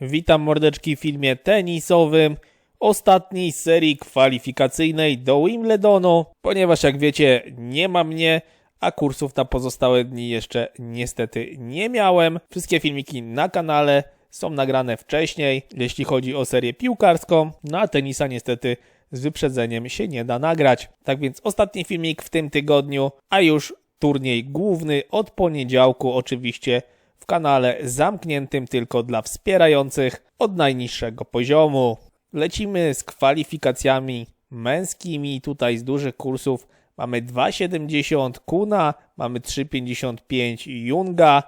Witam mordeczki w filmie tenisowym, ostatniej serii kwalifikacyjnej do Wimbledonu, ponieważ jak wiecie nie ma mnie, a kursów na pozostałe dni jeszcze niestety nie miałem. Wszystkie filmiki na kanale są nagrane wcześniej, jeśli chodzi o serię piłkarską, no a tenisa niestety z wyprzedzeniem się nie da nagrać. Tak więc ostatni filmik w tym tygodniu, a już turniej główny od poniedziałku oczywiście w kanale zamkniętym tylko dla wspierających od najniższego poziomu. Lecimy z kwalifikacjami męskimi. Tutaj z dużych kursów mamy 2,70 Kuna, mamy 3,55 Junga,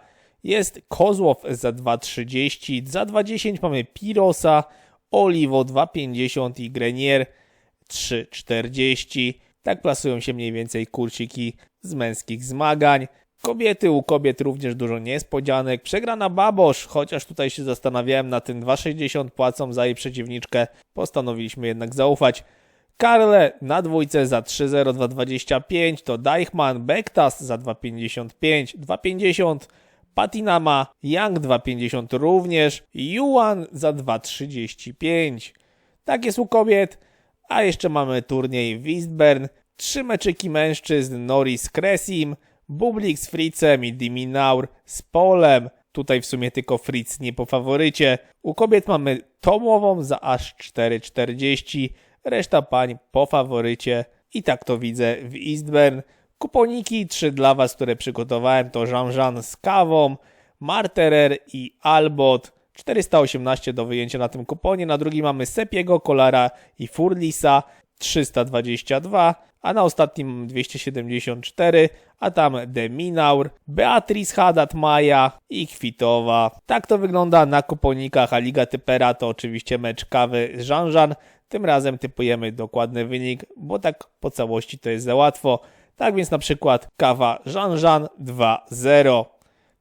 jest Kozłow za 2,30, za 2,10 mamy Pirosa, Oliwo 2,50 i Grenier 3,40. Tak plasują się mniej więcej kursiki z męskich zmagań. Kobiety, u kobiet również dużo niespodzianek. Przegrana Babosz, chociaż tutaj się zastanawiałem na tym 2,60 płacą za jej przeciwniczkę, postanowiliśmy jednak zaufać. Karle na dwójce za 3,0 2,25 to Deichmann, Bektas za 2,55 2,50 Patinama, Young 2,50 również, Yuan za 2,35. Tak jest u kobiet, a jeszcze mamy turniej w Eastburn, trzy meczyki mężczyzn, Norris Kresim, Bublik z Fritzem i Diminaur z Polem. Tutaj w sumie tylko Fritz nie po faworycie. U kobiet mamy Tomową za aż 4,40, reszta pań po faworycie. I tak to widzę w Eastburn. Kuponiki, trzy dla Was, które przygotowałem, to Jean-Jean z kawą, Marterer i Albot. 418 do wyjęcia na tym kuponie. Na drugi mamy Sepiego, Kolara i Furlisa 322, a na ostatnim 274, a tam Deminaur, Beatrice Haddad Maja i Kwitowa. Tak to wygląda na kuponikach, a Liga Typera to oczywiście mecz kawy z Jean-Jean. Tym razem typujemy dokładny wynik, bo tak po całości to jest za łatwo. Tak więc na przykład kawa Jean-Jean 2-0.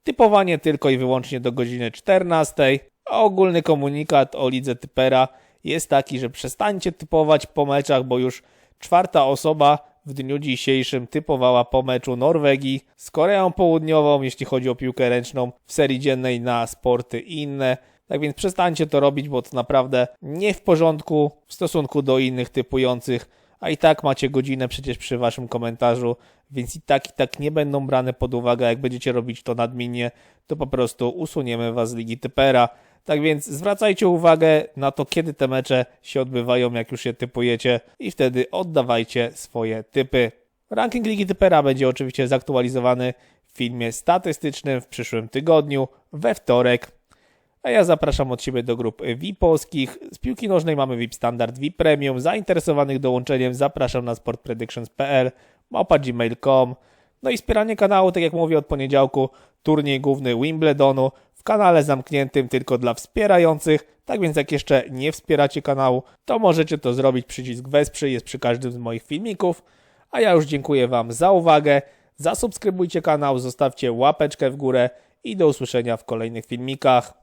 Typowanie tylko i wyłącznie do godziny 14, a ogólny komunikat o lidze typera jest taki, że przestańcie typować po meczach, bo już czwarta osoba w dniu dzisiejszym typowała po meczu Norwegii z Koreą Południową, jeśli chodzi o piłkę ręczną w serii dziennej na sporty inne. Tak więc przestańcie to robić, bo to naprawdę nie w porządku w stosunku do innych typujących, a i tak macie godzinę przecież przy waszym komentarzu, więc i tak i tak nie będą brane pod uwagę. Jak będziecie robić to nadmiennie, to po prostu usuniemy was z ligi typera. Tak więc zwracajcie uwagę na to, kiedy te mecze się odbywają, jak już je typujecie i wtedy oddawajcie swoje typy. Ranking Ligi Typera będzie oczywiście zaktualizowany w filmie statystycznym w przyszłym tygodniu, we wtorek. A ja zapraszam od siebie do grup VIP polskich. Z piłki nożnej mamy VIP Standard, VIP Premium. Zainteresowanych dołączeniem zapraszam na sportpredictions.pl, małpa gmail.com. No i wspieranie kanału, tak jak mówię od poniedziałku, turniej główny Wimbledonu w kanale zamkniętym tylko dla wspierających. Tak więc jak jeszcze nie wspieracie kanału, to możecie to zrobić. Przycisk wesprzyj jest przy każdym z moich filmików. A ja już dziękuję Wam za uwagę. Zasubskrybujcie kanał, zostawcie łapeczkę w górę i do usłyszenia w kolejnych filmikach.